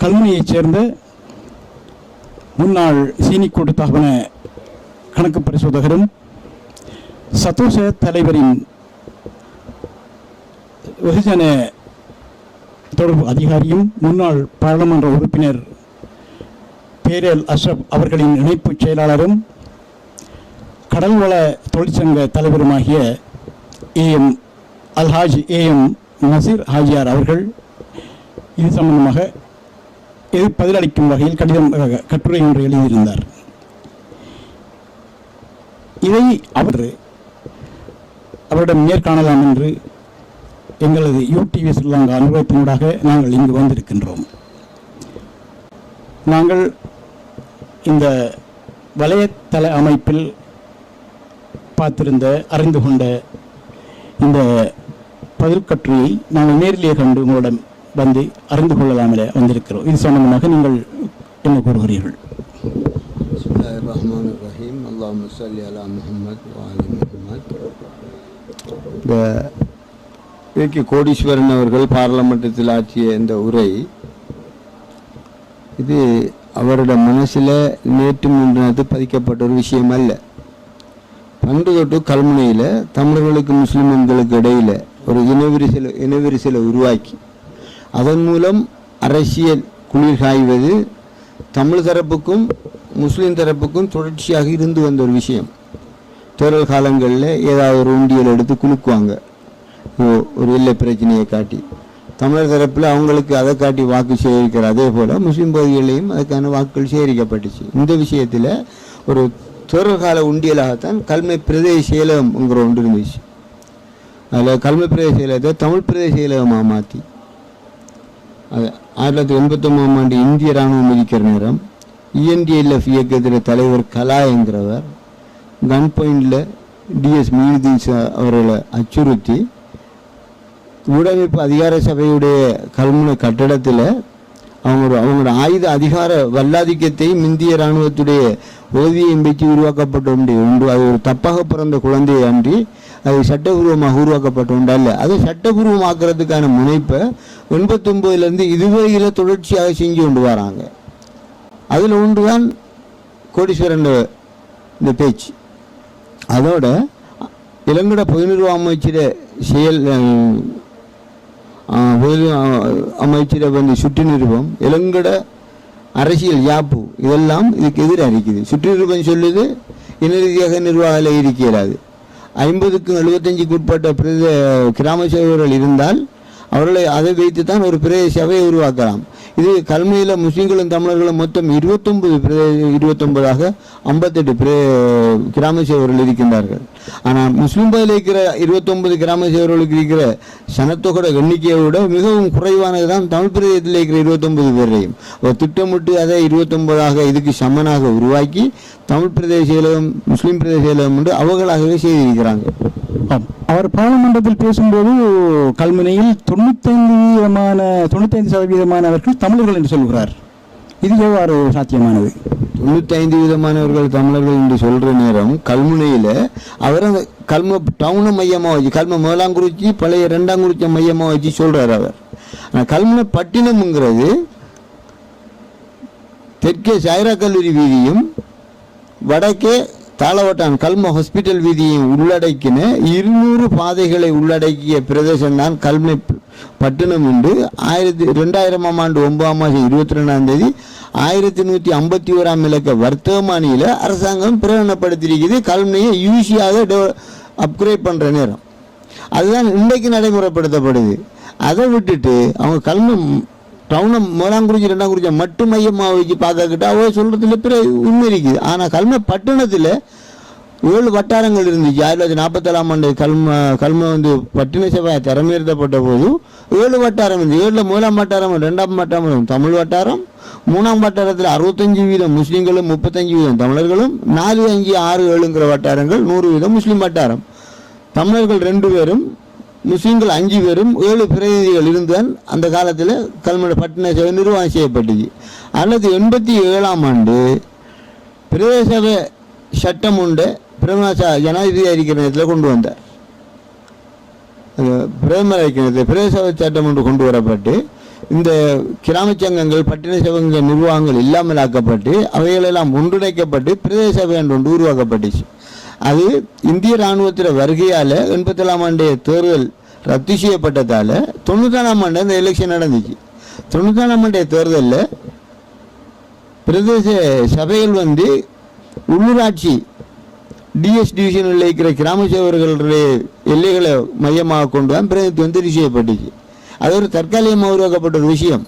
கல்முனையைச் சேர்ந்த முன்னாள் சீனிக்கூட்டு தகவன கணக்கு பரிசோதகரும் சதோஷ தலைவரின் வெகுஜன தொடர்பு அதிகாரியும் முன்னாள் பாராளுமன்ற உறுப்பினர் பேரல் அஷ்ரப் அவர்களின் இணைப்புச் செயலாளரும் கடல்வள தொழிற்சங்க தலைவருமாகிய A M Alhaj A M Naseer Hajiyar அவர்கள் இது சம்பந்தமாக இது பதிலளிக்கும் வகையில் கடிதம் கட்டுரை ஒன்று எழுதியிருந்தார். இதை அவர் அவரிடம் நேர்காணலாம் என்று எங்களது யூடிவி ஸ்ரீலங்கா அனுபவத்தினூடாக நாங்கள் இங்கு வந்திருக்கின்றோம். நாங்கள் இந்த வலையத்தள அமைப்பில் பார்த்திருந்த அறிந்து கொண்ட இந்த பதில் கட்டுரையை நாங்கள் நேரிலே கண்டு உங்களிடம் வந்து அறிந்து கொள்ளலாமலே வந்திருக்கிறோம். இது சம்பந்தமாக நீங்கள் என்ன கூறுகிறீர்கள்? இந்த ஏகே கோடீஸ்வரன் அவர்கள் பார்லமெண்டத்தில் ஆற்றிய இந்த உரை இது அவரோட மனசில் நேற்று முன்றது பதிக்கப்பட்ட ஒரு விஷயம் அல்ல. பண்டு தொட்டு கல்முனையில் தமிழர்களுக்கு முஸ்லிம்களுக்கு இடையில் ஒரு இனவிரிசலை இனவிரிசலை உருவாக்கி அதன் மூலம் அரசியல் குளிர் காய்வது தமிழ் தரப்புக்கும் முஸ்லீம் தரப்புக்கும் தொடர்ச்சியாக இருந்து வந்த ஒரு விஷயம். தேர்தல் காலங்களில் ஏதாவது ஒரு உண்டியல் எடுத்து குலுக்குவாங்க. ஓ- ஒரு எல்லை பிரச்சனையை காட்டி. தமிழர் தரப்பில் அவங்களுக்கு அதை காட்டி வாக்கு சேகரிக்கிற அதே போல் முஸ்லீம் பகுதிகளிலையும் அதுக்கான வாக்குகள் சேகரிக்கப்பட்டுச்சு. இந்த விஷயத்தில் ஒரு தேர்தல் கால உண்டியலாகத்தான் கல்மை பிரதேச செயலகம்ங்கிற ஒன்று இருந்துச்சு. அதில் கல்மை பிரதேச செயலகத்தை தமிழ் பிரதேச செயலகமாக மாற்றி ஆயிரத்தி தொள்ளாயிரத்தி எண்பத்தொம்பதாம் ஆண்டு இந்திய ராணுவம் மிதிக்கிற நேரம். இஎன்டிஎல்எஃப் இயக்கத்தில் தலைவர் கலா என்கிறவர். கன் பாயிண்டில் டிஎஸ் மீனுதீன் அவர்களை அச்சுறுத்தி ஊடமைப்பு அதிகார சபையுடைய கல்முனை கட்டடத்தில் அவங்க அவங்களோட ஆயுத அதிகார வல்லாதிக்கத்தையும் இந்திய இராணுவத்துடைய உதவியையும் வச்சு உருவாக்கப்பட்ட ஒன்று உண்டு. அது ஒரு தப்பாக பிறந்த குழந்தையை அன்றி அது சட்டபூர்வமாக உருவாக்கப்பட்டு ஒன்று அதை சட்டபூர்வமாக்குறதுக்கான முனைப்பை எண்பத்தொம்போதுலேருந்து இதுவரையில் தொடர்ச்சியாக செஞ்சு கொண்டு வராங்க. அதில் ஒன்று தான் கோடீஸ்வரன் இந்த பேச்சு. அதோட இளங்கட பொதுநிறுவ அமைச்சர செயல் அஹ், அமைச்சரை வந்து சுற்று நிறுவம் இளங்கட அரசியல் யாப்பு இதெல்லாம் இதுக்கு எதிராக இருக்குது. சுற்று நிறுவம் சொல்லுது இன ரீதியாக நிர்வாகம் இருக்க இயலாது ஐம்பதுக்கும் எழுபத்தஞ்சுக்கு உட்பட்ட பிரதே கிராம சேவகர்கள் இருந்தால் அவர்களை அதை வைத்து தான் ஒரு பிரதேச சபையை உருவாக்கலாம். இது கல்மையில் முஸ்லீம்களும் தமிழர்களும் மொத்தம் இருபத்தொன்பது பிரதே இருபத்தொன்பதாக ஐம்பத்தெட்டு பிரே கிராம சேவர்கள் இருக்கின்றார்கள். ஆனால் முஸ்லீம் பகுதியில் இருக்கிற இருபத்தொன்பது கிராம சேவர்களுக்கு இருக்கிற சனத்தொகோட எண்ணிக்கையை விட மிகவும் குறைவானது தான் தமிழ் பிரதேசத்தில் இருக்கிற இருபத்தொன்பது பேரையும் ஒரு திட்டமிட்டு அதை இருபத்தொன்பதாக இதுக்கு சமனாக உருவாக்கி தமிழ் பிரதேச முஸ்லீம் பிரதேச என்று அவர்களாகவே செய்திருக்கிறாங்க அவர் பாராளுமன்றத்தில் பேசும்போது கல்முனையில் தொண்ணூத்தைந்து வீதமான தொண்ணூத்தைந்து சதவீதமானவர்கள் தமிழர்கள் என்று சொல்கிறார். இது எவ்வாறு சாத்தியமானது? தொண்ணூத்தைந்து விதமானவர்கள் தமிழர்கள் என்று சொல்ற நேரம் கல்முனையில் அவர் அந்த கல்ம டவுனை மையமாக வச்சு கல்ம மேலாங்குறிச்சி பழைய ரெண்டாங்குறிச்சி மையமாக வச்சு சொல்றார் அவர். ஆனால் கல்முனை பட்டினம்ங்கிறது தெற்கே சாய்ரா கல்லூரி வீதியும் வடக்கே தாளவட்டான் கல்ம ஹாஸ்பிட்டல் வீதியை உள்ளடக்கின இருநூறு பாதைகளை உள்ளடக்கிய பிரதேசம் தான் கல்மை பட்டினம் என்று ஆயிரத்தி ரெண்டாயிரமாம் ஆண்டு ஒன்பதாம் மாதம் இருபத்தி ரெண்டாம் தேதி ஆயிரத்தி நூற்றி ஐம்பத்தி ஓராம் இலக்க வர்த்தமானியில் அரசாங்கம் பிரகடனப்படுத்தியிருக்குது கல்மையை யூசியாக அப்கிரேட் பண்ணுற நேரம். அதுதான் இன்றைக்கு நடைமுறைப்படுத்தப்படுது. அதை விட்டுட்டு அவங்க கல்ம டவுனை ரெண்டாம் ரெண்டாங்குறிச்சி மட்டும் மையமாக வச்சு பார்க்கக்கிட்ட அவ சொல்கிறதுல பிற உண்மை இருக்குது. ஆனால் கல்ம பட்டணத்தில் ஏழு வட்டாரங்கள் இருந்துச்சு. ஆயிரத்தி தொள்ளாயிரத்தி நாற்பத்தேழாம் ஆண்டு கல்ம கல்ம வந்து பட்டின சபை திறமையேற்றப்பட்ட போது ஏழு வட்டாரம் இருந்துச்சு. ஏழில் முதலாம் வட்டாரம் ரெண்டாம் வட்டாரம் தமிழ் வட்டாரம் மூணாம் வட்டாரத்தில் அறுபத்தஞ்சு வீதம் முஸ்லீம்களும் முப்பத்தஞ்சு வீதம் தமிழர்களும் நாலு அஞ்சு ஆறு ஏழுங்கிற வட்டாரங்கள் நூறு வீதம் முஸ்லீம் வட்டாரம். தமிழர்கள் ரெண்டு பேரும் முஸ்லீம்கள் அஞ்சு பேரும் ஏழு பிரதிநிதிகள் இருந்தால் அந்த காலத்தில் கல்முனை பட்டின சபை நிர்வாகம் செய்யப்பட்டுச்சு அல்லது எண்பத்தி ஏழாம் ஆண்டு பிரதேச சபை சட்டம் உண்டு பிரதமர் ஜனாதிபதி அறிக்கிற நேரத்தில் கொண்டு வந்தார். பிரதமர் அறிக்கிற நேரத்தில் பிரதேச சபை சட்டம் ஒன்று கொண்டு வரப்பட்டு இந்த கிராம சங்கங்கள் பட்டின சபைகள் நிர்வாகங்கள் இல்லாமல் ஆக்கப்பட்டு அவைகளெல்லாம் ஒன்றிணைக்கப்பட்டு பிரதேச சபை என்று ஒன்று உருவாக்கப்பட்டுச்சு. அது இந்திய இராணுவத்தில் வருகையால் எண்பத்தேழாம் ஆண்டு தேர்தல் ரத்து செய்யப்பட்டதால் தொண்ணூத்தாறாம் ஆண்டு அந்த எலெக்ஷன் நடந்துச்சு. தொண்ணூத்தாறாம் ஆண்டு தேர்தலில் பிரதேச சபைகள் வந்து உள்ளூராட்சி டிஎஸ் டிவிஷனில் இருக்கிற கிராம சேவர்களுடைய எல்லைகளை மையமாக கொண்டு தான் பிரதித்துவம் தெரிவு செய்யப்பட்டுச்சு. அது ஒரு தற்காலிகமாக உருவாக்கப்பட்ட ஒரு விஷயம்.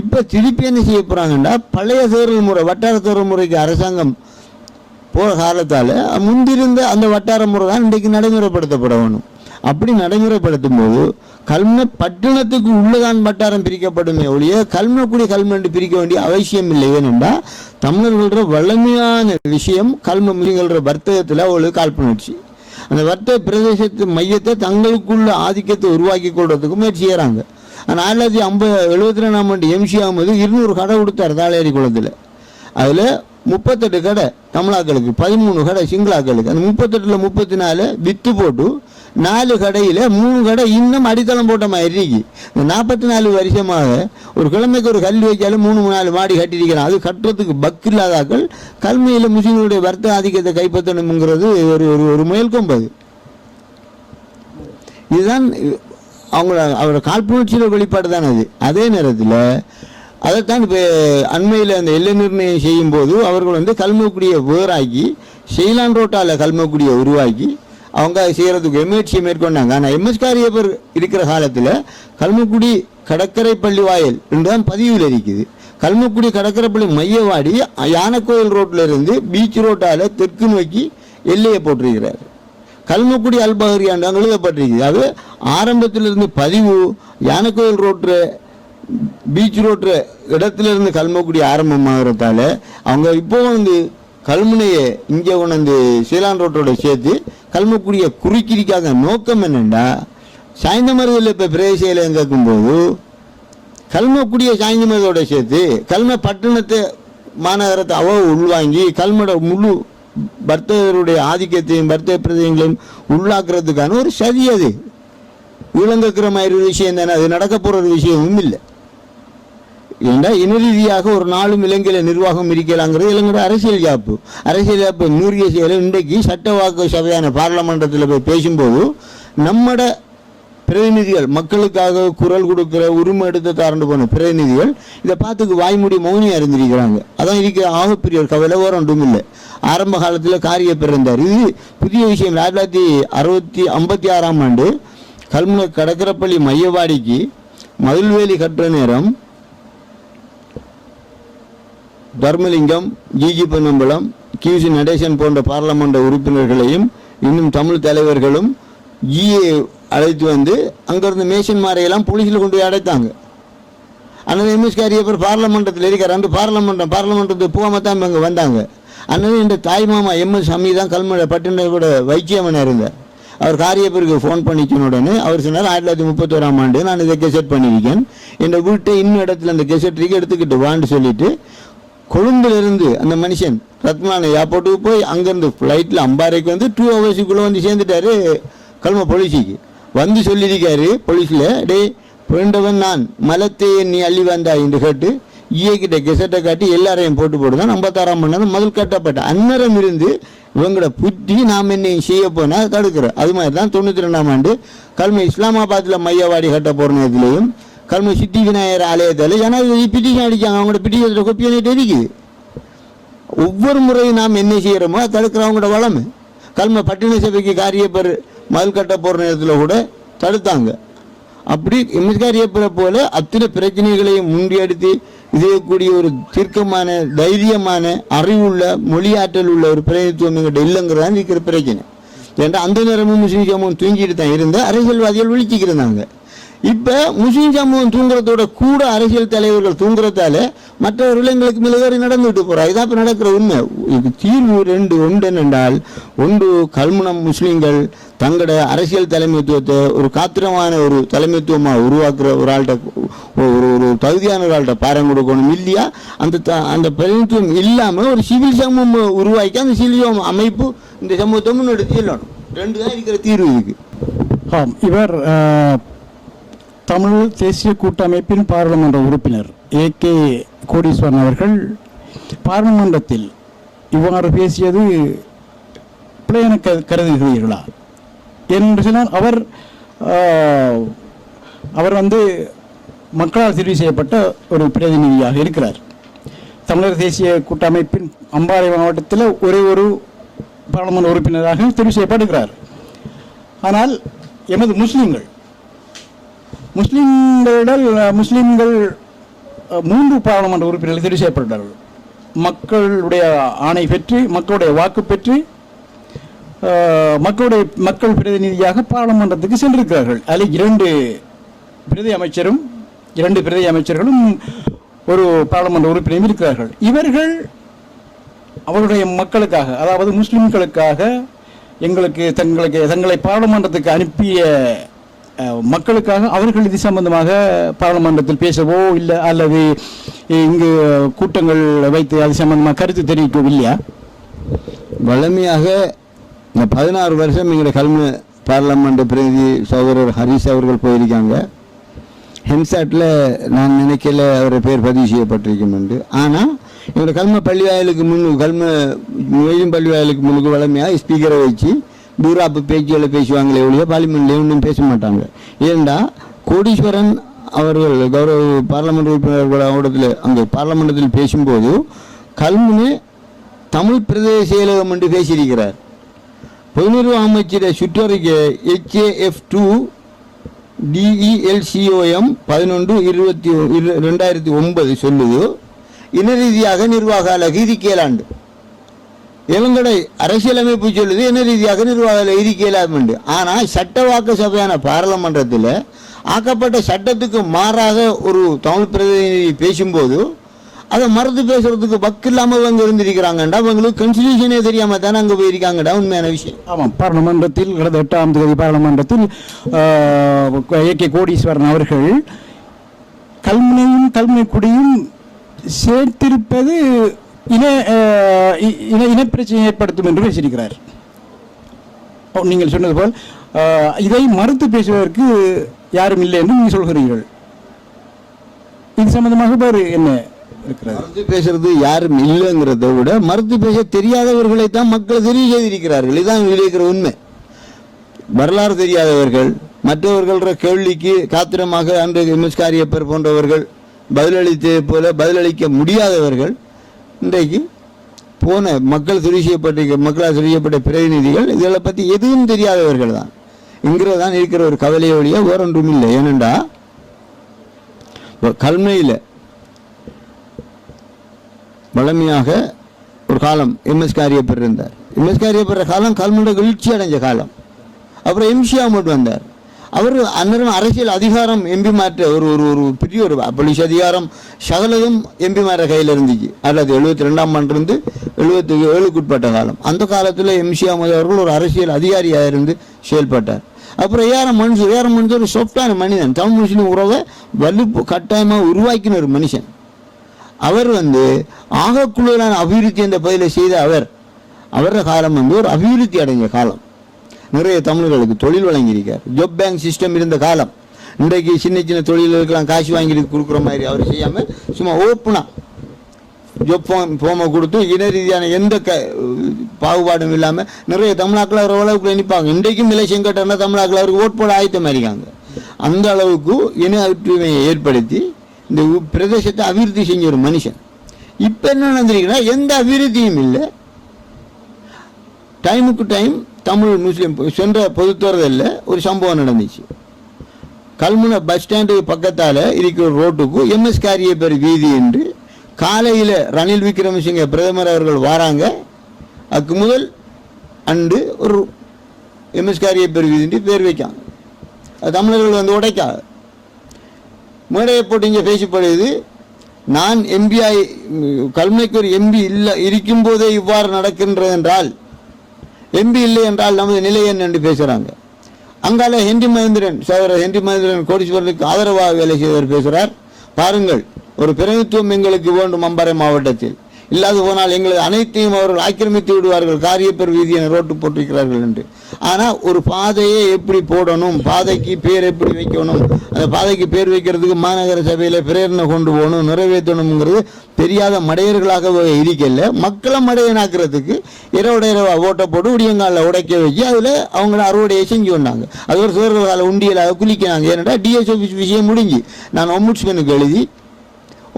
இப்போ திருப்பி என்ன செய்ய போகிறாங்கன்னா பழைய தேர்தல் முறை வட்டார தேர்தல் முறைக்கு அரசாங்கம் போகிற காலத்தால் முந்திருந்த அந்த வட்டார முறை தான் இன்றைக்கு நடைமுறைப்படுத்தப்பட வேணும் அப்படி நடைமுறைப்படுத்தும் போது கல்ம பட்டணத்துக்கு உள்ளதான் வட்டாரம் பிரிக்கப்படுமே ஒழிய கல்மக்குடி கல்மென்று பிரிக்க வேண்டிய அவசியம் இல்லை. ஏனென்றால் தமிழர்கள வலிமையான விஷயம் கல்ம முஸ்லிம்கள வர்த்தகத்தில் அவளுக்கு காழ்ப்புணர்ச்சி. அந்த வர்த்தக பிரதேசத்து மையத்தை தங்களுக்குள்ள ஆதிக்கத்தை உருவாக்கி கொள்றதுக்கு முயற்சி செய்கிறாங்க ஆனால் ஆயிரத்தி தொள்ளாயிரத்தி ஐம்பது எழுபத்தி ரெண்டாம் ஆண்டு எம்சி ஆகும்போது இருநூறு கடை கொடுத்தார் தாளேரி குளத்தில். அதில் முப்பத்தெட்டு கடை தமிழாக்களுக்கு பதிமூணு கடை சிங்களாக்களுக்கு. அந்த முப்பத்தெட்டில் முப்பத்தி நாலு வித்து போட்டு நாலு கடையில் மூணு கடை இன்னும் அடித்தளம் போட்ட மாதிரி இருக்கு. இந்த நாற்பத்தி நாலு வருஷமாக ஒரு கிழமைக்கு ஒரு கல் வைக்காலும் மூணு மூணு நாலு மாடி கட்டியிருக்கிறான் அது கட்டுறதுக்கு பக்கு இல்லாதாக்கள் கல்மையில் முஸ்லீம்களுடைய வர்த்தக ஆதிக்கத்தை கைப்பற்றணுங்கிறது ஒரு ஒரு ஒரு முயல்கொம்பு அது. இதுதான் அவங்கள அவரோட காழ்ப்புணர்ச்சியில் வெளிப்பாடு தான் அது. அதே நேரத்தில் அதைத்தான் இப்போ அண்மையில் அந்த எல்லை நிர்ணயம் செய்யும்போது அவர்கள் வந்து கல்மக்குடியை வேறாக்கி ஷெய்லான் ரோட்டாவில் கல்மக்குடியை உருவாக்கி அவங்க செய்கிறதுக்கு எம்எச்சி மேற்கொண்டாங்க. ஆனால் எம்எஸ்காரியப்பர் இருக்கிற காலத்தில் கல்மக்குடி கடற்கரை பள்ளி வாயல் என்று தான் பதிவில் இருக்குது. கல்மக்குடி கடற்கரை பள்ளி மையவாடி யானைக்கோயில் ரோட்டில் இருந்து பீச் ரோட்டால் தெற்கு நோக்கி எல்லையை போட்டிருக்கிறார். கல்மக்குடி அல்பகரியாண்டு அங்கே எழுதப்பட்டிருக்குது. அது ஆரம்பத்திலிருந்து பதிவு யானைக்கோயில் ரோட்டு பீச் ரோட்டு இடத்துல இருந்து கல்மக்குடி ஆரம்பமாகிறதால அவங்க இப்போ வந்து கல்முனையை இங்கே கொண்டாந்து சீலான் ரோட்டோட சேர்த்து கல்மக்குடியை குறுக்கிரிக்காத நோக்கம் என்னென்னா சாய்ந்தமருதில் இப்போ பிரதேசையில் கேட்கும்போது கல்மக்குடியை சாய்ந்தமருதோட சேர்த்து கல்ம பட்டணத்தை மாநகரத்தை அவ உள்வாங்கி கல்மட முழு வர்த்தகருடைய ஆதிக்கத்தையும் வர்த்தக பிரதேசங்களையும் உள்ளாக்குறதுக்கான ஒரு சதி அது. இளங்கக்கிற மாதிரி விஷயம் தானே அது நடக்க போகிற விஷயமும் இல்லை. ஏண்டா இன ரீதியாக ஒரு நாளும் இலங்கையில் நிர்வாகம் இருக்கலாங்கிறது இலங்கையோட அரசியல் யாப்பு அரசியல் யாப்பு நூறிய செயல் இன்றைக்கு சட்ட வாக்கு சபையான பாராளுமன்றத்தில் போய் பேசும்போது நம்மட பிரதிநிதிகள் மக்களுக்காக குரல் கொடுக்கிற உரிமை எடுத்து தாரண்டு போன பிரதிநிதிகள் இதை பார்த்துக்கு வாய்மூடி மௌனியாக இருந்திருக்கிறாங்க. அதான் இருக்கிற ஆகப்பெரிய ஒரு கவலை வேற ஒன்றும் இல்லை. ஆரம்ப காலத்தில் காரிய பிறந்தார். இது புதிய விஷயம். ஆயிரத்தி தொள்ளாயிரத்தி அறுபத்தி ஐம்பத்தி ஆறாம் ஆண்டு கல்முனை கடற்கரப்பள்ளி மையவாடிக்கு மதில்வேலி கட்டுற நேரம் Dharmalingam G G Ponnambalam Q C Natesan போன்ற பாராளுமன்ற உறுப்பினர்களையும் இன்னும் தமிழ் தலைவர்களும் ஜிஏ அழைத்து வந்து அங்கேருந்து மேஷன்மாரையெல்லாம் போலீஸில் கொண்டு போய் அடைத்தாங்க. அண்ணன் எம்எஸ்காரி காரியப்பர் பார்லமெண்டத்தில் இருக்கிற ரெண்டு பார்லமெண்டம் பார்லமெண்டத்துக்கு போகாம தான் இங்கே வந்தாங்க. அண்ணன் இந்த தாய் மாமா எம்எஸ் ஹமி தான் கல்மழை பட்டினோட வைத்தியமனாக இருந்தார். அவர் காரியப்பருக்கு ஃபோன் பண்ணிச்சின உடனே அவர் சொன்னார் ஆயிரத்தி தொள்ளாயிரத்தி முப்பத்தோராம் ஆண்டு நான் இதை கெசட் பண்ணியிருக்கேன். என் வீட்டை இன்னும் இடத்துல அந்த கெசட்டுக்கு எடுத்துக்கிட்டு வான்னு சொல்லிட்டு கொழும்புலேருந்து அந்த மனுஷன் ரத்மான ஏர்போர்ட்டுக்கு போய் அங்கேருந்து ஃப்ளைட்டில் அம்பாறைக்கு வந்து டூ ஹவர்ஸுக்குள்ளே வந்து சேர்ந்துட்டாரு கல்ம போலீஸுக்கு. வந்து சொல்லியிருக்காரு போலீஸில் டேய் வேண்டவன் நான். மலத்தை நீ அள்ளி வந்தாய் என்று கேட்டு இயக்கிட்ட கெசட்டை காட்டி எல்லாரையும் போட்டு போடுதான் நம்ம மணி பண்ணது முதல் கட்டப்பட்ட. அன்னரம் இருந்து இவங்களோட புத்தி நாம் என்ன செய்ய போனால் தடுக்கிறோம் அது மாதிரி தான் தொண்ணூற்றி ரெண்டாம் ஆண்டு கல்மை இஸ்லாமாபாத்தில் மையவாடி கட்ட போகிற நேரத்திலையும் கல்மை சித்தி விநாயகர் ஆலயத்தில் ஜனாதிபதி பிட்டிஷன் அடிச்சாங்க அவங்களோட பிட்டிஷத்தில் கொப்பி பண்ணிட்டு இருக்குது ஒவ்வொரு முறையும் நாம் என்ன செய்கிறோமோ அதை தடுக்கிறவங்களோட வளம் கல்ம பட்டின சபைக்கு காரியப்பர் மதில் கட்ட போகிற நேரத்தில் கூட தடுத்தாங்க அப்படி எம்எஸ்காரியப்பரை போல அத்தனை பிரச்சனைகளையும் முண்டியடித்து இதயக்கூடிய ஒரு தீர்க்கமான தைரியமான அறிவுள்ள மொழியாற்றல் உள்ள ஒரு பிரதிநிதித்துவம் எங்கிட்ட இல்லைங்கிறதான் இருக்கிற பிரச்சனை ஏன்டா அந்த நேரமும் முஸ்லீம் சமூகம் தூங்கிட்டு தான் இருந்த அரசியல்வாதிகள் விழிச்சிக்கிட்டு இப்போ முஸ்லீம் சமூகம் தூங்குறதோட கூட அரசியல் தலைவர்கள் தூங்குறதால மற்றவர்கள் எங்களுக்கு மிளகாரி நடந்துட்டு போகிறோம் இதான் இப்போ நடக்கிற உண்மை. இது தீர்வு ரெண்டு ஒன்று என்னென்றால் ஒன்று கல்முனம் முஸ்லீம்கள் தங்களோட அரசியல் தலைமைத்துவத்தை ஒரு காத்திரமான ஒரு தலைமைத்துவமாக உருவாக்குற ஒரு ஆள்கிட்ட ஒரு ஒரு தகுதியான ஒரு ஆள்கிட்ட பாரம் கொடுக்கணும். இல்லையா? அந்த த அந்த பிரதிநிதித்துவம் இல்லாமல் ஒரு சிவில் சமூகம் உருவாக்கி அந்த சிவில் அமைப்பு இந்த சமூகத்தை முன்னெடுத்து செல்லணும். ரெண்டு தான் இருக்கிற தீர்வு இதுக்கு. ஆம் இவர் தமிழ் தேசிய கூட்டமைப்பின் பாராளுமன்ற உறுப்பினர் ஏ கே கோடீஸ்வரன் அவர்கள் பாராளுமன்றத்தில் இவ்வாறு பேசியது பிள்ளையன என கருதுகிறீர்களா? என்று சொன்னால் அவர் அவர் வந்து மக்களால் தெரிவு செய்யப்பட்ட ஒரு பிரதிநிதியாக இருக்கிறார். தமிழர் தேசிய கூட்டமைப்பின் அம்பாறை மாவட்டத்தில் ஒரே ஒரு பாராளுமன்ற உறுப்பினராக தெரிவு செய்யப்படுகிறார். ஆனால் எமது முஸ்லீம்கள் முஸ்லிம்களிடம் முஸ்லிம்கள் மூன்று பாராளுமன்ற உறுப்பினர்கள் தெரிவு செய்யப்பட்டார்கள். மக்களுடைய ஆணை பெற்று மக்களுடைய வாக்கு பெற்று மக்களுடைய மக்கள் பிரதிநிதியாக பாராளுமன்றத்துக்கு சென்றிருக்கிறார்கள். அதில் இரண்டு பிரதி அமைச்சரும் இரண்டு பிரதி அமைச்சர்களும் ஒரு பாராளுமன்ற உறுப்பினரும் இருக்கிறார்கள். இவர்கள் அவருடைய மக்களுக்காக அதாவது முஸ்லிம்களுக்காக எங்களுக்கு தங்களுக்கு தங்களை பாராளுமன்றத்துக்கு அனுப்பிய மக்களுக்காக அவர்கள் இது சம்பந்தமாக பாராளுமன்றத்தில் பேசவோ இல்லை அல்லது இங்கு கூட்டங்கள் வைத்து அது சம்பந்தமாக கருத்து தெரிவிக்கவோ இல்லையா வழமையாக இந்த பதினாறு வருஷம் எங்களோட கல்மு பார்லமெண்ட் பிரதிநிதி சகோதரர் ஹரிஸ் அவர்கள் போயிருக்காங்க. ஹெம்சாட்டில் நான் நினைக்கல அவரை பேர் பதிவு செய்யப்பட்டிருக்கும் என்று. ஆனால் எங்களோட கல்ம பள்ளிவாயலுக்கு முன்னு கல்ம பள்ளி ஆயலுக்கு முன்னுக்கு வழமையாக ஸ்பீக்கரை வச்சு தூராப்பு பேச்சுகளை பேசுவாங்களே ஒழிய பார்லிமெண்ட்லேயே ஒன்றும் பேச மாட்டாங்க. ஏண்டா? கோடீஸ்வரன் அவர்கள் கௌரவ பார்லமெண்ட் உறுப்பினர்கள் அவரிடத்தில் அங்கே பார்லமெண்டத்தில் பேசும்போது கல்முனு தமிழ் பிரதேச செயலகம் என்று பேசியிருக்கிறார். பொதுநிறுவ அமைச்சர சுற்றறிக்கை ஹெச்ஏஎஃப் டூ டிஇஎல்சிஓஎம் பதினொன்று இருபத்தி இரு- ரெண்டாயிரத்தி ஒன்பது சொல்லுது. இன ரீதியாக நிர்வாக அலகு கேளாண்டு. இவங்களுடைய அரசியலமைப்பு சொல்லுது என்ன ரீதியாக நிர்வாகத்தில் இருக்க இதிக்கேலாம் உண்டு. ஆனால் சட்டவாக்க சபையான பாராளுமன்றத்தில் ஆக்கப்பட்ட சட்டத்துக்கு மாறாக ஒரு தமிழ் பிரதிநிதி பேசும்போது அதை மறுத்து பேசுறதுக்கு பக்கு இல்லாமல் இவங்க இருந்திருக்கிறாங்கடா அவங்களுக்கு கன்ஸ்டியூஷனே தெரியாம தானே அங்கே போயிருக்காங்கடா உண்மையான விஷயம். ஆமாம் பாராளுமன்றத்தில் கடந்த எட்டாம் தேதி பாராளுமன்றத்தில் ஏ கே கோடீஸ்வரன் அவர்கள் கல்முனையும் கல்முனைக்குடியும் சேர்த்திருப்பது இன இ- இன இனப்பிரச்சனை ஏற்படுத்தும் என்று பேசியிருக்கிறார். நீங்கள் சொன்னது போல் இதை மறுத்து பேசுவதற்கு யாரும் இல்லை என்று நீங்கள் சொல்கிறீர்கள். இது சம்பந்தமாக வேறு என்ன இருக்கிறது? மறுத்து பேசுறது யாரும் இல்லைங்கிறத விட மறுத்து பேச தெரியாதவர்களை தான் மக்கள் தெரிவு செய்திருக்கிறார்கள். இதுதான் இருக்கிற உண்மை. வரலாறு தெரியாதவர்கள் மற்றவர்கள கேள்விக்கு காத்திரமாக அன்று எம்எஸ் காரியப்பர் போன்றவர்கள் பதிலளித்ததை போல பதிலளிக்க முடியாதவர்கள் இன்றைக்கு போன மக்கள் துரிசியப்பட்ட செய்யப்பட்ட மக்களால் தெரிவு செய்யப்பட்ட பிரதிநிதிகள் இதில் பற்றி எதுவும் தெரியாதவர்கள் தான். இங்கிறது தான் இருக்கிற ஒரு கவலை ஒழிய வேறொன்றும் இல்லை. ஏனென்றா? கல்மையில் வளமையாக ஒரு காலம் எம்எஸ் காரியப்பர் இருந்தார். எம்எஸ் காரியப்படுற காலம் கல்முண்ட வீழ்ச்சி அடைஞ்ச காலம். அப்புறம் எம்சியா மட்டும் வந்தார். அவர் அந்நேரம் அரசியல் அதிகாரம் எம்பி மாற்ற ஒரு ஒரு ஒரு பெரிய ஒரு போலீஸ் அதிகாரம் சகலதும் எம்பி மாற கையில் இருந்துச்சு. அல்லது எழுபத்தி ரெண்டாம் ஆண்டிலிருந்து எழுபத்தி ஏழுக்கு உட்பட்ட காலம். அந்த காலத்தில் எம்சி அமது அவர்கள் ஒரு அரசியல் அதிகாரியாக இருந்து செயல்பட்டார். அப்புறம் ஏஆர் மன்சூர் ஏஆர் மன்சூர் ஒரு சொஃப்டான மனிதன். தமிழ் முஸ்லீம் உறவை வலுப்பு கட்டாயமாக உருவாக்கின ஒரு மனுஷன். அவர் வந்து ஆகக்குழுவிலான அபிவிருத்தி என்ற பதிலை செய்த அவர் அவர காலம் வந்து ஒரு அபிவிருத்தி அடைஞ்ச காலம். நிறைய தமிழர்களுக்கு தொழில் வழங்கியிருக்கார். ஜப் பேங்க் சிஸ்டம் இருந்த காலம். இன்றைக்கு சின்ன சின்ன தொழில்களுக்கெல்லாம் காசு வாங்கி கொடுக்குற மாதிரி அவர் செய்யாமல் சும்மா ஓப்பனாக ஃபோம் ஃபோமை கொடுத்து இன ரீதியான எந்த க பாகுபாடும் இல்லாமல் நிறைய தமிழாக்கள் அவர் அளவுக்கு நிற்பாங்க. இன்றைக்கும் நிலை கட்டணா தமிழாக்கள் அவருக்கு ஓட் போட ஆயத்தமாக இருக்காங்க அந்த அளவுக்கு இன ஒற்றுமையை ஏற்படுத்தி இந்த பிரதேசத்தை அபிவிருத்தி செஞ்ச ஒரு மனுஷன். இப்போ என்ன நடந்திருக்குன்னா எந்த அபிவிருத்தியும் இல்லை. டைமுக்கு டைம் தமிழ் முஸ்லீம் சென்ற பொது தேர்தலில் ஒரு சம்பவம் நடந்துச்சு. கல்முனை பஸ் ஸ்டாண்டுக்கு பக்கத்தால் இருக்கிற ரோட்டுக்கு எம்எஸ் காரியப்பர் வீதி என்று காலையில் ரணில் விக்ரமசிங்க பிரதமர் அவர்கள் வராங்க. அதுக்கு முதல் அன்று ஒரு எம்எஸ் காரியப்பர் வீதி என்று பேர் வைக்காங்க. அது தமிழர்கள் வந்து உடைக்கா மேடையை போட்டு இங்கே பேசப்படுது. நான் எம்பிஐ கல்முனைக்கு ஒரு எம்பி இல்லை இருக்கும்போதே இவ்வாறு நடக்கின்றது என்றால் எம்பி இல்லை என்றால் நமது நிலை என்ன என்று பேசுகிறாங்க அங்கால ஹென்றி மகேந்திரன் சகோதரர் ஹென்றி மகேந்திரன் கோடீஸ்வரனுக்கு ஆதரவாக வேலை செய்தவர் பேசுகிறார் பாருங்கள் ஒரு பிரதித்துவம் எங்களுக்கு வேண்டும் அம்பாறை மாவட்டத்தில். இல்லாது போனால் எங்களை அனைத்தையும் அவர்கள் ஆக்கிரமித்து விடுவார்கள். காரியப்பர் வீதியை ரோட்டு போட்டிருக்கிறார்கள் என்று. ஆனால் ஒரு பாதையை எப்படி போடணும்? பாதைக்கு பேர் எப்படி வைக்கணும்? அந்த பாதைக்கு பேர் வைக்கிறதுக்கு மாநகர சபையில் பிரேரணை கொண்டு போகணும் நிறைவேற்றணுங்கிறது தெரியாத மடையர்களாக இருக்கல. மக்களை மடையனாக்குறதுக்கு இரவோட இரவா ஓட்டை போட்டு விடியங்காலில் உடைக்க வச்சு அதில் அவங்கள அறுவடையை செஞ்சு வந்தாங்க. அது ஒரு சிவர்கள் உண்டியலாக குளிக்கிறாங்க. ஏன்னா டிஎஸ் ஆஃபீஸ் விஷயம் முடிஞ்சு. நான் ஒம்புட்ஸ்மேனுக்கு எழுதி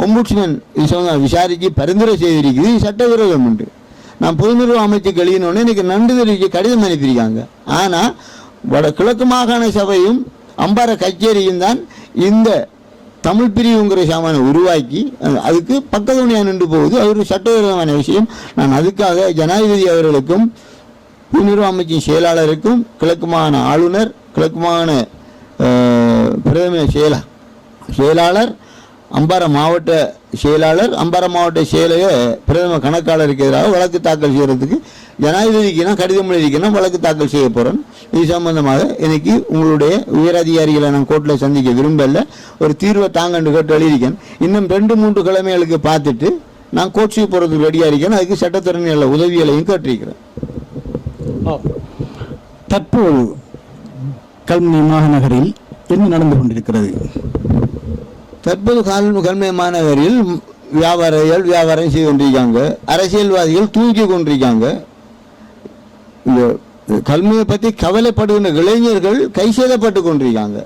ஒம்புட்ஸ்மேன் இது சொன்ன விசாரித்து பரிந்துரை செய்திருக்குது. இது சட்டவிரோதம் உண்டு. நான் பொது நிர்வாக அமைச்சுக்கு எழுதினோடனே எனக்கு நன்றி தெரிவிக்க கடிதம் அனுப்பியிருக்காங்க. ஆனால் வட கிழக்கு மாகாண சபையும் அம்பார கச்சேரியும் தான் இந்த தமிழ் பிரிவுங்கிற சாமானை உருவாக்கி அதுக்கு அதுக்கு பக்கத்துணையாக நின்று போகுது. அது ஒரு சட்டவிரோதமான விஷயம். நான் அதுக்காக ஜனாதிபதி அவர்களுக்கும் பொது நிர்வாக அமைச்சின் செயலாளருக்கும் கிழக்கு மாகாண ஆளுநர் கிழக்கு மாகாண பிரதம செயலா செயலாளர் அம்பாறை மாவட்ட செயலாளர் அம்பாறை மாவட்ட செயலக பிரதம கணக்காளருக்கு எதிராக வழக்கு தாக்கல் செய்கிறதுக்கு ஜனாதிபதிக்குனா கடிதம் எழுதிக்கணும் வழக்கு தாக்கல் செய்ய போகிறேன் இது சம்பந்தமாக இன்னைக்கு உங்களுடைய உயரதிகாரிகளை நான் கோர்ட்டில் சந்திக்க விரும்பல. ஒரு தீர்வை தாங்கன்னு கேட்டு எழுதிக்கேன் இன்னும் ரெண்டு மூன்று கிழமைகளுக்கு பார்த்துட்டு நான் கோட்ஸுக்கு போகிறதுக்கு ரெடியாக இருக்கேன். அதுக்கு சட்டத்திறனியல உதவிகளையும் கேட்டிருக்கிறேன். தற்போது கல்முனை மாநகரில் என்ன நடந்து கொண்டிருக்கிறது? தற்போது கால் கல்மை மாநகரில் வியாபாரிகள் வியாபாரம் செய்து கொண்டிருக்காங்க. அரசியல்வாதிகள் தூங்கி கொண்டிருக்காங்க. இந்த கல்வியை பற்றி கவலைப்படுகின்ற இளைஞர்கள் கை செய்தப்பட்டு கொண்டிருக்காங்க.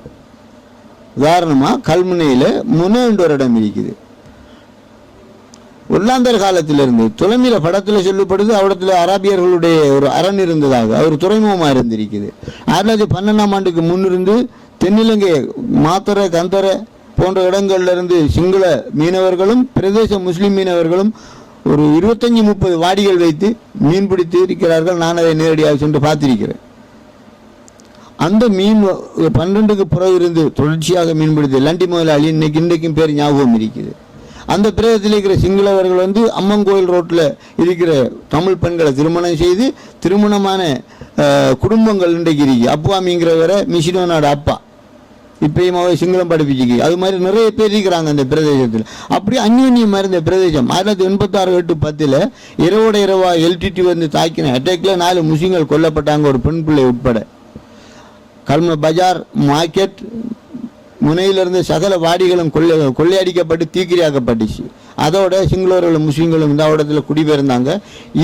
உதாரணமாக கல்முனையில் முனை என்ற ஒரு இடம் இருக்குது. ஒல்லாந்தர் காலத்திலிருந்து துளமில படத்தில் சொல்லப்படுது அவடத்தில் அராபியர்களுடைய ஒரு அரண் இருந்ததாக அவர் துறைமுகமாக இருந்திருக்குது. ஆயிரத்தி தொள்ளாயிரத்தி பன்னெண்டாம் ஆண்டுக்கு முன்னிருந்து தென்னிலங்கை மாத்தரை கந்தரை போன்ற இடங்களிலிருந்து சிங்கள மீனவர்களும் பிரதேச முஸ்லீம் மீனவர்களும் ஒரு இருபத்தஞ்சி முப்பது வாடிகள் வைத்து மீன் பிடித்து இருக்கிறார்கள். நான் அதை நேரடியாக சென்று பார்த்திருக்கிறேன். அந்த மீன் பன்னெண்டுக்கு பிறகு இருந்து தொடர்ச்சியாக மீன் பிடித்து லண்டி முதலாளி இன்னைக்கு இன்றைக்கும் பேர் ஞாபகம் இருக்குது அந்த பிரதேசத்தில் இருக்கிற சிங்களவர்கள் வந்து அம்மன் கோயில் ரோட்டில் இருக்கிற தமிழ் பெண்களை திருமணம் செய்து திருமணமான குடும்பங்கள் இன்றைக்கு இருக்கு. அப்புவாமிங்கிறவரை நாடு அப்பா. இப்பயும் அவர் சிங்களம் படிப்பிச்சுக்கு. அது மாதிரி நிறைய பேர் இருக்கிறாங்க அந்த பிரதேசத்தில். அப்படி அந்யோன்யம் இருந்த பிரதேசம். ஆயிரத்தி தொள்ளாயிரத்தி எண்பத்தாறு எட்டு பத்தில் இரவோட இரவா எல்டிடி வந்து தாக்கின. அட்டாக்ல நாலு முஸ்லீம்கள் கொல்லப்பட்டாங்க ஒரு பெண் பிள்ளை உட்பட. கல்ம பஜார் மார்க்கெட் முனையிலிருந்து சகல வாடிகளும் கொள்ளை கொள்ளையடிக்கப்பட்டு தீக்கிரியாக்கப்பட்டுச்சு. அதோட சிங்களவர்களும் முஸ்லீம்களும் இந்த இடத்துல குடிபெயர்ந்தாங்க.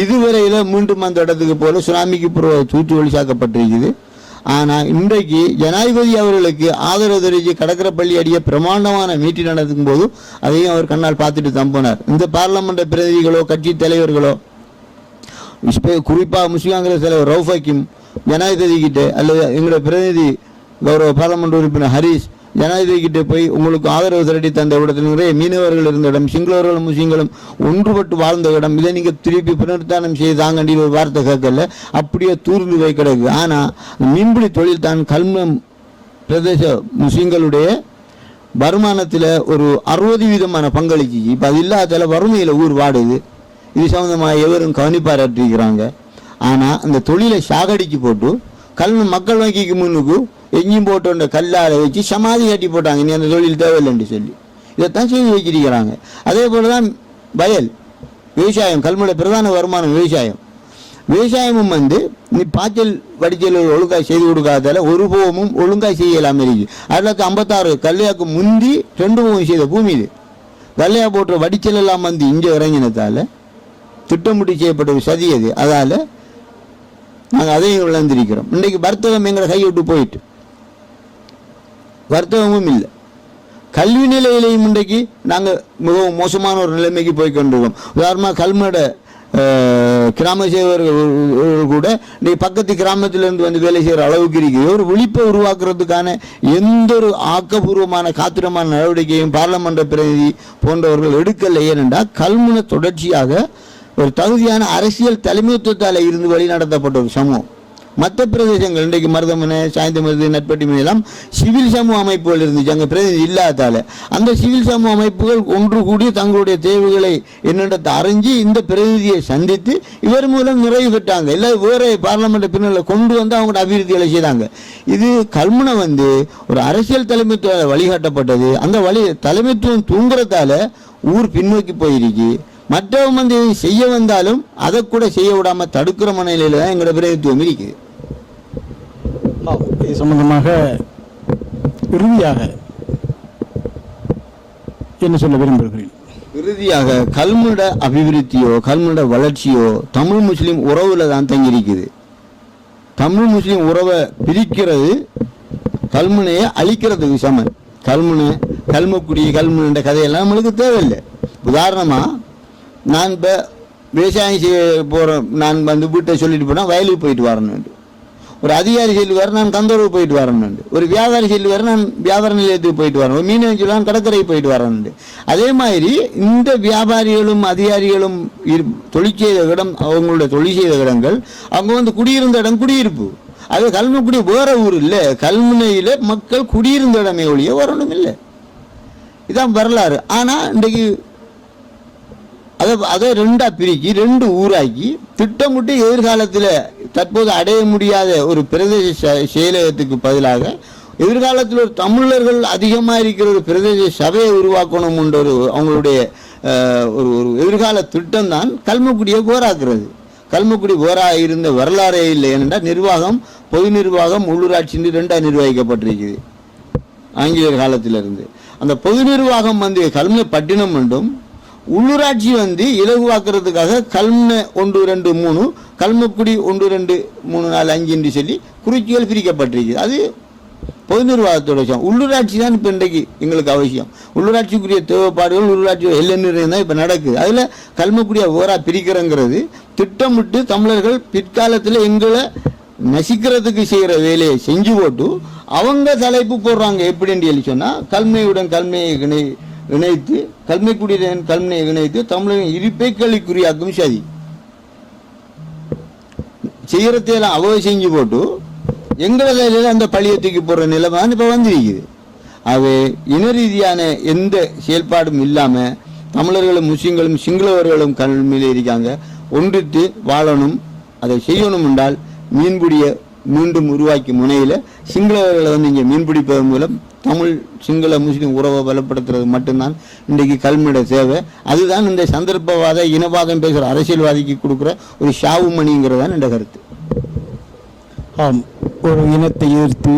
இதுவரையில் மீண்டும் அந்த இடத்துக்கு போல சுனாமிக்கு புற தூத்து ஒளிசாக்கப்பட்டிருக்குது ஆனால் இன்றைக்கு ஜனாதிபதி அவர்களுக்கு ஆதரவு தெரிவித்து கடற்கரைப்பள்ளி அடிய பிரமாண்டமான மீட்டிங் நடக்கும் போது அதையும் அவர் கண்ணால் பார்த்துட்டு தம்பினார் இந்த பார்லமெண்ட் பிரதிநிதிகளோ கட்சி தலைவர்களோ குறிப்பாக முஸ்லீம் காங்கிரஸ் தலைவர் ரவுஃபக்கிம் ஜனாதிபதி கிட்ட அல்லது எங்களுடைய பிரதிநிதி கௌரவ பார்லமெண்ட் உறுப்பினர் ஹரீஷ் ஜனாதிபதி கிட்ட போய் உங்களுக்கு ஆதரவு திரட்டி தந்த இடத்தில் நிறைய மீனவர்கள் இருந்த இடம் சிங்களவர்களும் முஸ்லீம்களும் ஒன்றுபட்டு வாழ்ந்த இடம். இதை நீங்கள் திருப்பி செய்து செய்தாங்கண்டி ஒரு வார்த்தை கேட்கல. அப்படியே தூர்ந்து போய் கிடக்கு. ஆனால் மீன்பிடி தொழில் தான் கல்மம் பிரதேச முஸ்லீம்களுடைய வருமானத்தில் ஒரு அறுபது வீதமான பங்களிச்சு இப்போ அது இல்லாதால வறுமையில் ஊர் வாடுது. இது சம்மந்தமாக எவரும் கவனிப்பாராட்டிருக்கிறாங்க ஆனால் அந்த தொழிலை சாகடிச்சு போட்டு கல்வி மக்கள் வங்கிக்கு முன்னுக்கு எங்கேயும் போட்டு கல்லால் வச்சு சமாதி கட்டி போட்டாங்க. இனி அந்த தொழில் தேவையில்லைன்னு சொல்லி. இதைத்தான் செய்து வச்சிருக்கிறாங்க அதே போல தான் வயல் விவசாயம் கல்முனை பிரதான வருமானம் விவசாயம். விவசாயமும் வந்து நீ பாய்ச்சல் வடிச்சல் ஒழுங்காக செய்து கொடுக்காதால ஒரு பூவமும் ஒழுங்காக செய்யலாம் இருக்கு. ஆயிரத்தி தொள்ளாயிரத்தி ஐம்பத்தாறு கல்லையாக்கு முந்தி ரெண்டு பூவம் செய்த பூமி இது. கல்லையா போட்டு வடிச்சல் எல்லாம் வந்து இங்கே இறங்கினதால திட்டமிட்டு செய்யப்பட்ட ஒரு சதி அது. அதால் நாங்கள் அதையும் இழந்திருக்கிறோம் இன்றைக்கு வர்த்தகம் எங்களை கைவிட்டு போயிட்டு. வர்த்தகமும் இல்லை. கல்வி நிலையிலையும் இன்றைக்கு நாங்கள் மிகவும் மோசமான ஒரு நிலைமைக்கு போய் கொண்டிருக்கோம். உதாரணமாக கல்மட கிராம சேவர்கள் கூட நீ பக்கத்து கிராமத்திலிருந்து வந்து வேலை செய்கிற அளவுக்கு இருக்கிற ஒரு விழிப்பை உருவாக்குறதுக்கான எந்த ஒரு ஆக்கப்பூர்வமான காத்திரமான நடவடிக்கையும் பார்லமெண்ட் பிரதிநிதி போன்றவர்கள் எடுக்கலை. ஏனென்றால் கல்முனை தொடர்ச்சியாக ஒரு தகுதியான அரசியல் தலைமைத்துவத்தால் இருந்து வழி நடத்தப்பட்ட ஒரு சமூகம். மற்ற பிரதேசங்கள் இன்றைக்கு மருதமனை சாய்ந்தமருது நட்பட்டிமனை எல்லாம் சிவில் சமூக அமைப்புகள் இருந்துச்சு. அங்கே பிரதிநிதி இல்லாதால. அந்த சிவில் சமூக அமைப்புகள் ஒன்று கூடி தங்களுடைய தேவைகளை என்னென்றதை அறிஞ்சு இந்த பிரதிநிதியை சந்தித்து இவர் மூலம் நிறைவு பெற்றாங்க இல்லை வேறு பார்லமெண்ட் பின்னலில் கொண்டு வந்து அவங்களோட அபிவிருத்திகளை செய்தாங்க. இது கல்முனை வந்து ஒரு அரசியல் தலைமைத்துவ வழிகாட்டப்பட்டது. அந்த வழி தலைமைத்துவம் தூங்குறதால ஊர் பின்னோக்கி போயிருக்கு மற்றவங்க வந்து செய்ய வந்தாலும் அதை கூட செய்ய விடாம தடுக்கிற மனநிலையில தான் எங்களோட பிரதித்துவம் இருக்குது. இது சம்பந்தமாக இறுதியாக என்ன சொல்ல விரும்புகிறீர்கள்? இறுதியாக கல்முட அபிவிருத்தியோ கல்முட வளர்ச்சியோ தமிழ் முஸ்லிம் உறவுல தான் தங்கியிருக்குது. தமிழ் முஸ்லிம் உறவை பிரிக்கிறது கல்முனையை அழிக்கிறதுக்கு சமன் கல்முனை கல்மக்குடி கல்முனைன்ற கதையெல்லாம் நம்மளுக்கு தேவையில்லை. உதாரணமா நான் இப்போ விவசாயம் செய்ய போகிறோம் நான் வந்து வீட்டை சொல்லிட்டு போனால் வயலுக்கு போயிட்டு வரணுண்டு ஒரு அதிகாரி சொல்லுவார் நான் கந்தரவு போயிட்டு வரணுண்டு ஒரு வியாபாரி சொல்லுவார் நான் வியாபார நிலையத்துக்கு போயிட்டு வரணும். ஒரு மீனவன் சொல்லுவான் கடற்கரைக்கு போயிட்டு வரணுண்டு அதே மாதிரி இந்த வியாபாரிகளும் அதிகாரிகளும் இரு- தொழில் செய்த இடம் அவங்களோட தொழில் செய்த இடங்கள் அவங்க வந்து குடியிருந்த இடம் குடியிருப்பு. அது கல்முக்குடி வேற ஊர் இல்லை. கல்முனையில் மக்கள் குடியிருந்த இடமே ஒழிய வரணும் இல்லை. இதான் வரலாறு. ஆனால் இன்றைக்கு அதை அதை ரெண்டாக பிரிக்கி ரெண்டு ஊராக்கி திட்டமிட்டு எதிர்காலத்தில் தற்போது அடைய முடியாத ஒரு பிரதேச செயலகத்துக்கு பதிலாக எதிர்காலத்தில் ஒரு தமிழர்கள் அதிகமாக இருக்கிற ஒரு பிரதேச சபையை உருவாக்கணும்ன்ற ஒரு அவங்களுடைய ஒரு ஒரு எதிர்கால திட்டம் தான் கல்மக்குடியை போராக்குறது கல்மக்குடி போரா இருந்த வரலாறே இல்லை ஏனென்றால் நிர்வாகம் பொது நிர்வாகம் உள்ளூராட்சி ரெண்டாக நிர்வகிக்கப்பட்டிருக்குது. ஆங்கிலேயர் காலத்திலிருந்து. அந்த பொது நிர்வாகம் வந்து கல்முனை பட்டினம் என்றும் உள்ளூராட்சி வந்து இலகுவாக்குறதுக்காக கல்முனை ஒன்று ரெண்டு மூணு கல்மக்குடி ஒன்று ரெண்டு மூணு நாலு அஞ்சு என்று சொல்லி குறிச்சிகள் பிரிக்கப்பட்டிருக்கு. அது பொது நிர்வாகத்தோட விஷயம். உள்ளூராட்சி தான் இப்போ இன்றைக்கு எங்களுக்கு அவசியம். உள்ளூராட்சிக்குரிய தேவைப்பாடுகள் உள்ளூராட்சி எல்லை நிர்ணயம் தான் இப்போ நடக்குது. அதில் கல்முக்குடியை ஓராக பிரிக்கிறங்கிறது திட்டமிட்டு தமிழர்கள் பிற்காலத்தில் எங்களை நசிக்கிறதுக்கு செய்கிற வேலையை செஞ்சு போட்டு அவங்க தலைப்பு போடுறாங்க. எப்படின்னு சொல்லி சொன்னால் கல்மையுடன் கல்மையை இணை இணைத்து கல்மைக்குடியின் கல்மையை இணைத்து தமிழரின் இருப்பை கல்விக்குரியாக்கும் சதி செய்யறதையெல்லாம் அவ்வளோ செஞ்சு போட்டு எங்களை அந்த பழியை தூக்கி போடுற நிலைமைதான் இப்போ வந்திருக்குது. அது இன ரீதியான எந்த செயல்பாடும் இல்லாமல் தமிழர்களும் முஸ்லீம்களும் சிங்களவர்களும் கல்வியில் இருக்காங்க. ஒன்றித்து வாழணும் அதை செய்யணும் என்றால் மீன்பிடிய மீண்டும் உருவாக்கி முனையில் சிங்களவர்களை வந்து இங்கே மீன்பிடிப்பதன் மூலம் தமிழ் சிங்கள முஸ்லீம் உறவை பலப்படுத்துறது மட்டும்தான் இன்றைக்கு கல்மிட தேவை அதுதான் இந்த சந்தர்ப்பவாத இனவாதம் பேசுகிற அரசியல்வாதிக்கு கொடுக்குற ஒரு ஷாவு மணிங்கிறது தான் என்ற கருத்து. ஆம் ஒரு இனத்தை எதிர்த்து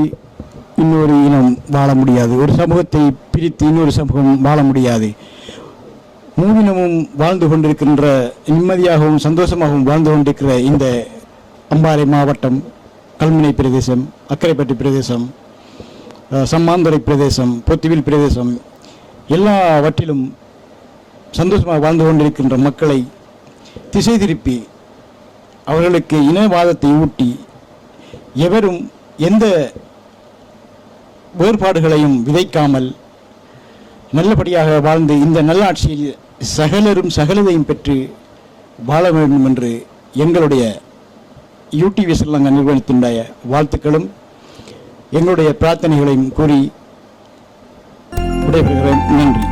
இன்னொரு இனம் வாழ முடியாது. ஒரு சமூகத்தை பிரித்து இன்னொரு சமூகம் வாழ முடியாது. மூவினமும் வாழ்ந்து கொண்டிருக்கின்ற நிம்மதியாகவும் சந்தோஷமாகவும் வாழ்ந்து கொண்டிருக்கிற இந்த அம்பாறை மாவட்டம் கல்முனை பிரதேசம் அக்கரைப்பட்டி பிரதேசம் சம்மாந்துறை பிரதேசம் பொத்திவில் பிரதேசம் எல்லாவற்றிலும் சந்தோஷமாக வாழ்ந்து கொண்டிருக்கின்ற மக்களை திசை திருப்பி அவர்களுக்கு இனவாதத்தை ஊட்டி எவரும் எந்த வேறுபாடுகளையும் விதைக்காமல் நல்லபடியாக வாழ்ந்து இந்த நல்லாட்சியில் சகலரும் சகலதையும் பெற்று வாழ வேண்டும் என்று எங்களுடைய யூடிவி ஸ்ரீலங்கா நிறுவனத்தினுடைய வாழ்த்துக்களும் எங்களுடைய பிரார்த்தனைகளையும் கூறி விடைபெறுகிறேன். நன்றி.